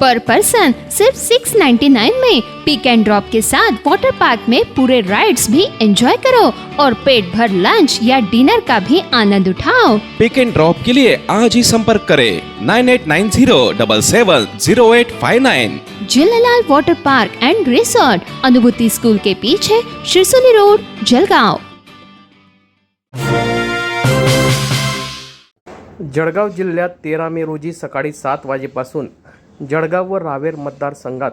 पर person सिर्फ़ 699 में पिक and drop के साथ वाटर पार्क में पूरे राइड्स भी एंजॉय करो और पेट भर लंच या डिनर का भी आनंद उठाओ। पिक एंड ड्रॉप के लिए आज ही संपर्क करें nine eight nine zero double seven zero eight five nine Jhulelal water park and resort Anubhuti school के पीछे शिरसोली रोड जलगांव। जळगाव जिल्ह्यात तेरा मे रोजी सकाळी सात वाजेपासून जळगाव व रावेर मतदारसंघात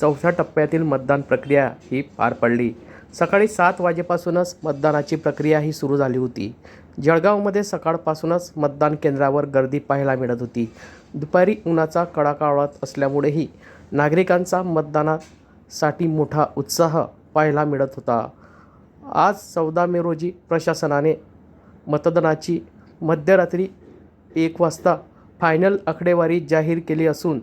चौथ्या टप्प्यातील मतदान प्रक्रिया ही पार पडली. सकाळी सात वाजेपासूनच मतदानाची प्रक्रिया ही सुरू झाली होती. जळगावमध्ये सकाळपासूनच मतदान केंद्रावर गर्दी पाहायला मिळत होती. दुपारी उन्हाचा कडाका वाढत असल्यामुळेही नागरिकांचा मतदानासाठी मोठा उत्साह पाहायला मिळत होता. आज चौदा मे रोजी प्रशासनाने मतदानाची मध्यरात्री एक वाजता फायनल आकडेवारी जाहीर केली असून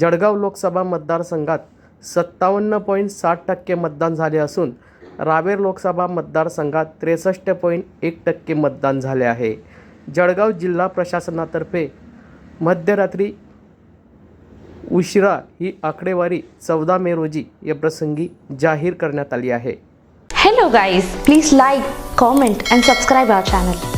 जळगाव लोकसभा मतदारसंघात सत्तावन्न पॉईंट साठ टक्के मतदान झाले असून रावेर लोकसभा मतदारसंघात त्रेसष्ट पॉईंट एक टक्के मतदान झाले आहे. जळगाव जिल्हा प्रशासनातर्फे मध्यरात्री उशिरा ही आकडेवारी चौदा मे रोजी या प्रसंगी जाहीर करण्यात आली आहे. Hello guys please like comment and subscribe our channel